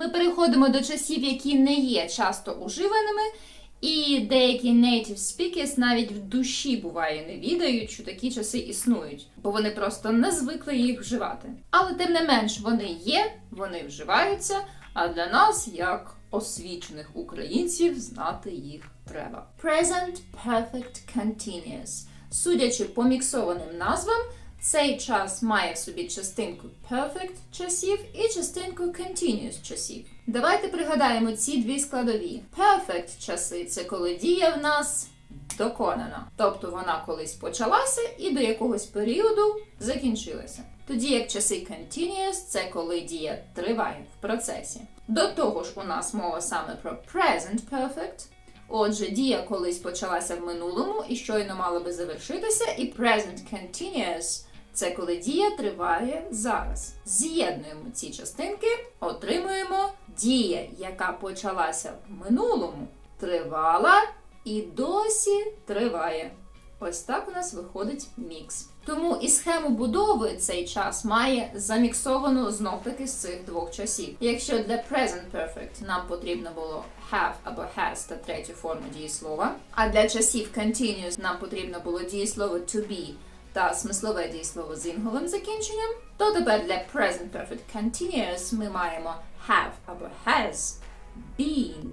Ми переходимо до часів, які не є часто уживаними, і деякі native speakers навіть в душі буває не відають, що такі часи існують, бо вони просто не звикли їх вживати. Але тим не менш вони є, вони вживаються, а для нас, як освічених українців, знати їх треба. Present Perfect Continuous. Судячи по міксованим назвам, цей час має в собі частинку perfect часів і частинку continuous часів. Давайте пригадаємо ці дві складові. Perfect часи це коли дія в нас доконана, тобто вона колись почалася і до якогось періоду закінчилася. Тоді як часи continuous це коли дія триває в процесі. До того ж, у нас мова саме про present perfect. Отже, дія колись почалася в минулому і щойно мала би завершитися, і present continuous це коли дія триває зараз. З'єднуємо ці частинки, отримуємо дія, яка почалася в минулому, тривала і досі триває. Ось так у нас виходить мікс. Тому і схему будови цей час має заміксовану знов таки з цих двох часів. Якщо для present perfect нам потрібно було have або has та третю форму дієслова, а для часів continuous нам потрібно було дієслово to be та смислове дієслово з інговим закінченням, то тепер для present perfect continuous ми маємо have або has, been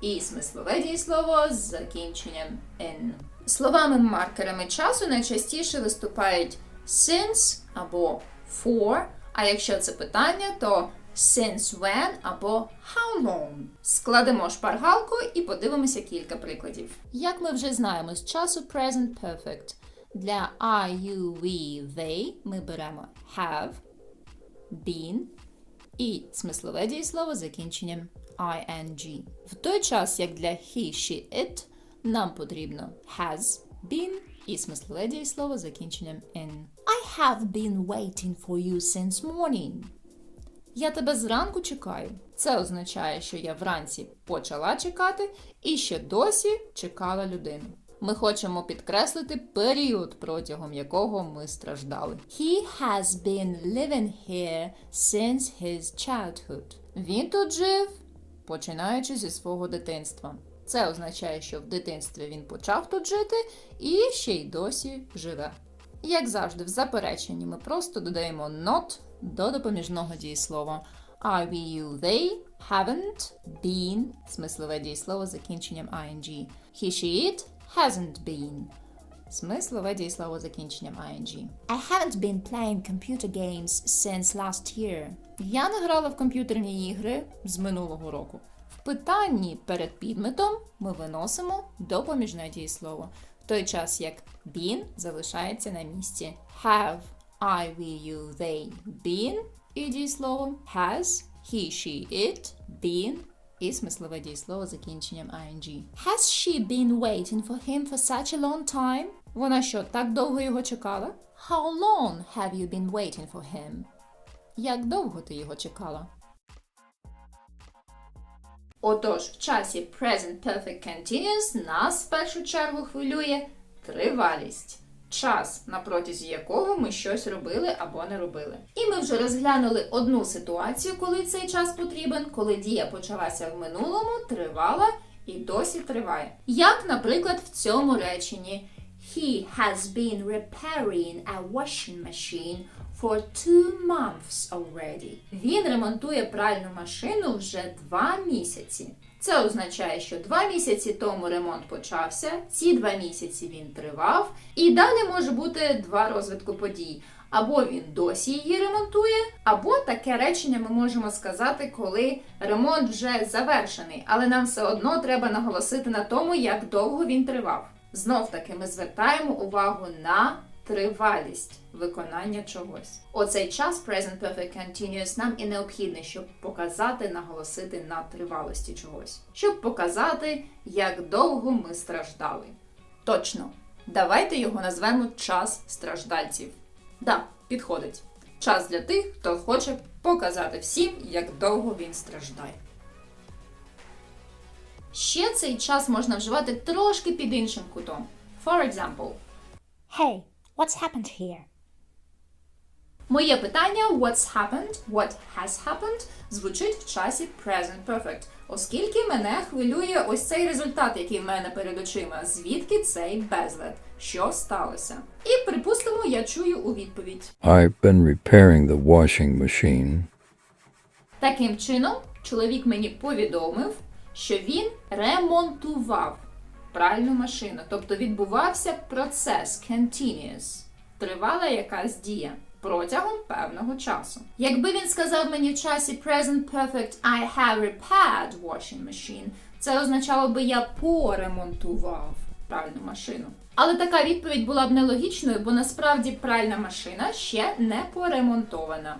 і смислове дієслово з закінченням in. Словами-маркерами часу найчастіше виступають since або for, а якщо це питання, то since when або how long. Складемо шпаргалку і подивимося кілька прикладів. Як ми вже знаємо з часу present perfect, для I, you, we, they ми беремо have, been і смислове дієслово закінченням ing. В той час, як для he, she, it, нам потрібно has been і смислове дієслово закінченням in. I have been waiting for you since morning. Я тебе зранку чекаю. Це означає, що я вранці почала чекати і ще досі чекала людину. Ми хочемо підкреслити період, протягом якого ми страждали. He has been living here since his childhood. Він тут жив, починаючи зі свого дитинства. Це означає, що в дитинстві він почав тут жити і ще й досі живе. Як завжди, в запереченні ми просто додаємо not до допоміжного дієслова. I, we, you, they haven't been смислове дієслово з закінченням ing. He, she, it hasn't been. Смислове дієслово закінченням ing. I haven't been playing computer games since last year. Я не грала в комп'ютерні ігри з минулого року. В питанні перед підметом ми виносимо допоміжне дієслово, в той час як been залишається на місці. Have I, we, you, they been і дієслово has, he, she, it been і смислове дієслово з закінченням ing. Has she been waiting for him for such a long time? Вона що, так довго його чекала? How long have you been waiting for him? Як довго ти його чекала? Отож, в часі Present Perfect Continuous нас в першу чергу хвилює тривалість. Час, на протязі якого ми щось робили або не робили. І ми вже розглянули одну ситуацію, коли цей час потрібен, коли дія почалася в минулому, тривала і досі триває. Як, наприклад, в цьому реченні He has been repairing a washing machine for two months already. Він ремонтує пральну машину вже два місяці. Це означає, що два місяці тому ремонт почався, ці два місяці він тривав, і далі може бути два розвитку подій. Або він досі її ремонтує, або таке речення ми можемо сказати, коли ремонт вже завершений, але нам все одно треба наголосити на тому, як довго він тривав. Знов таки ми звертаємо увагу на тривалість виконання чогось. Оцей час Present Perfect Continuous нам і необхідний, щоб показати, наголосити на тривалості чогось, щоб показати, як довго ми страждали. Точно, давайте його назвемо час страждальців. Да, підходить. Час для тих, хто хоче показати всім, як довго він страждає. Ще цей час можна вживати трошки під іншим кутом. For example, Hey, what's happened here? Моє питання what's happened, what has happened звучить в часі present perfect, оскільки мене хвилює ось цей результат, який в мене перед очима. Звідки цей безлад? Що сталося? І припустимо, я чую у відповідь. I've been repairing the washing machine. Таким чином, чоловік мені повідомив, що він ремонтував пральну машину, тобто відбувався процес continuous, тривала якась дія протягом певного часу. Якби він сказав мені в часі present perfect I have repaired washing machine, це означало би я поремонтував пральну машину. Але така відповідь була б нелогічною, бо насправді пральна машина ще не поремонтована.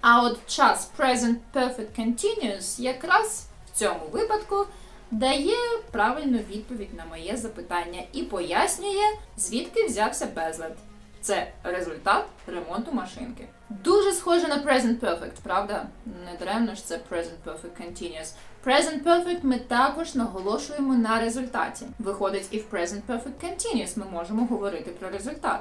А от час present perfect continuous якраз в цьому випадку дає правильну відповідь на моє запитання і пояснює, звідки взявся безлад. Це результат ремонту машинки. Дуже схоже на present perfect, правда? Не даремно ж це present perfect continuous. Present perfect ми також наголошуємо на результаті. Виходить, і в present perfect continuous ми можемо говорити про результат.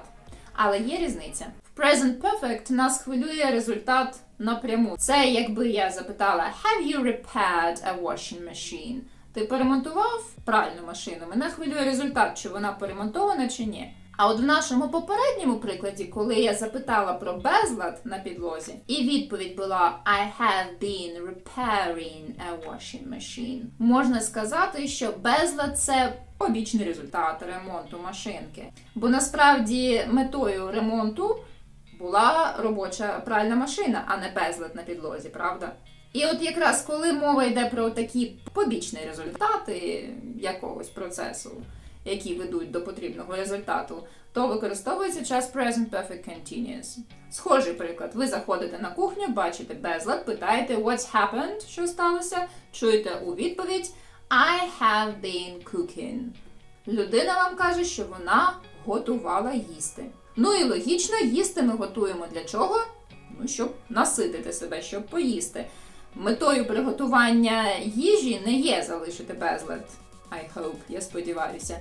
Але є різниця. В present perfect нас хвилює результат напряму. Це якби я запитала Have you repaired a washing machine? Ти поремонтував пральну машину? Мене хвилює результат, чи вона поремонтована чи ні. А от в нашому попередньому прикладі, коли я запитала про безлад на підлозі, і відповідь була I have been repairing a washing machine, можна сказати, що безлад це побічний результат ремонту машинки. Бо насправді метою ремонту була робоча пральна машина, а не безлад на підлозі, правда? І от якраз коли мова йде про такі побічні результати якогось процесу, які ведуть до потрібного результату, то використовується час Present Perfect Continuous. Схожий приклад. Ви заходите на кухню, бачите безлад, питаєте What's happened? Що сталося? Чуєте у відповідь I have been cooking. Людина вам каже, що вона готувала їсти. Ну і логічно, їсти ми готуємо для чого? Ну, щоб наситити себе, щоб поїсти. Метою приготування їжі не є залишити безлад. I hope, я сподіваюся.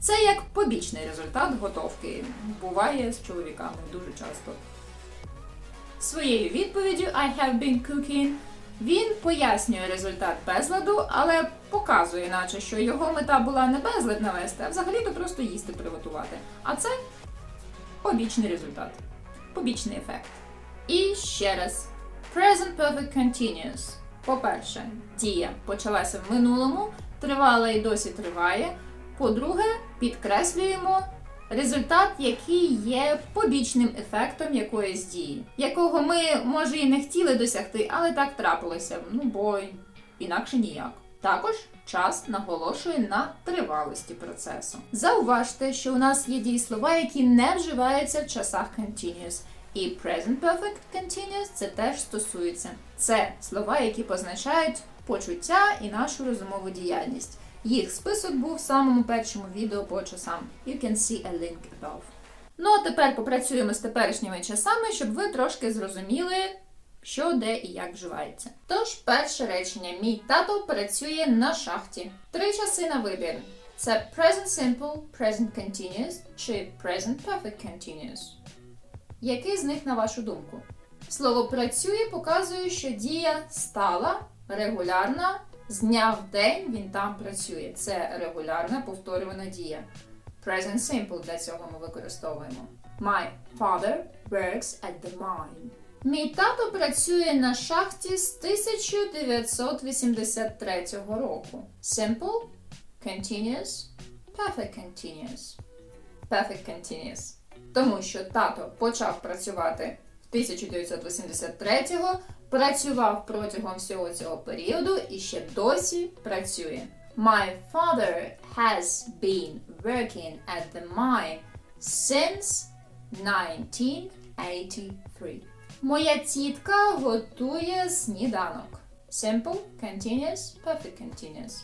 Це як побічний результат готовки. Буває з чоловіками дуже часто. Своєю відповіддю I have been cooking він пояснює результат безладу, але показує, наче що його мета була не безлад навести, а взагалі-то просто їсти приготувати. А це побічний результат, побічний ефект. І ще раз. Present Perfect Continuous. По-перше, дія почалася в минулому, тривала і досі триває. По-друге, підкреслюємо результат, який є побічним ефектом якоїсь дії, якого ми, може, і не хотіли досягти, але так трапилося. Ну бо інакше ніяк. Також час наголошує на тривалості процесу. Зауважте, що у нас є дієслова, які не вживаються в часах continuous. І present perfect continuous це теж стосується. Це слова, які позначають почуття і нашу розумову діяльність. Їх список був в самому першому відео по часам. You can see a link above. Ну а тепер попрацюємо з теперішніми часами, щоб ви трошки зрозуміли, що, де і як вживається. Тож, перше речення: мій тато працює на шахті. Три часи на вибір: це present simple, present continuous чи present perfect continuous. Який з них, на вашу думку? Слово працює показує, що дія стала, регулярна, з дня в день він там працює. Це регулярна повторювана дія. Present simple для цього ми використовуємо. My father works at the mine. Мій тато працює на шахті з 1983 року. Simple, continuous, perfect continuous. Perfect continuous. Тому що тато почав працювати 1983-го, працював протягом всього цього періоду і ще досі працює. My father has been working at the mine since 1983. Моя тітка готує сніданок. Simple, continuous, perfect continuous.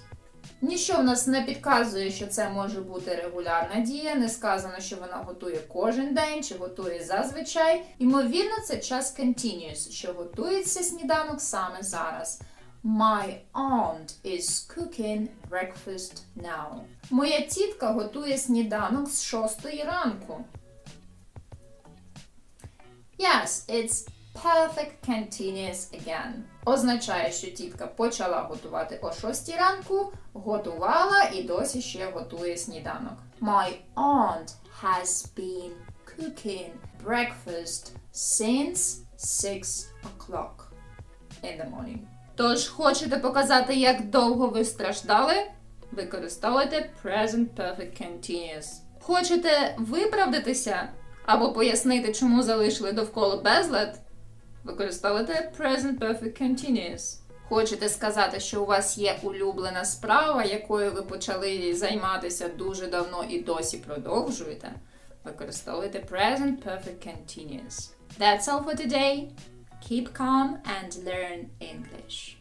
Ніщо в нас не підказує, що це може бути регулярна дія. Не сказано, що вона готує кожен день чи готує зазвичай. Ймовірно, це час continuous, що готується сніданок саме зараз. My aunt is cooking breakfast now. Моя тітка готує сніданок з 6 ранку. Yes, it's perfect continuous again. Означає, що тітка почала готувати о 6 ранку, готувала і досі ще готує сніданок. My aunt has been cooking breakfast since 6 o'clock in the morning. Тож, хочете показати, як довго ви страждали? Використовуйте present perfect continuous. Хочете виправдатися або пояснити, чому залишили довкола безлад? Використовуйте present perfect continuous. Хочете сказати, що у вас є улюблена справа, якою ви почали займатися дуже давно і досі продовжуєте? Використовуйте present perfect continuous. That's all for today. Keep calm and learn English.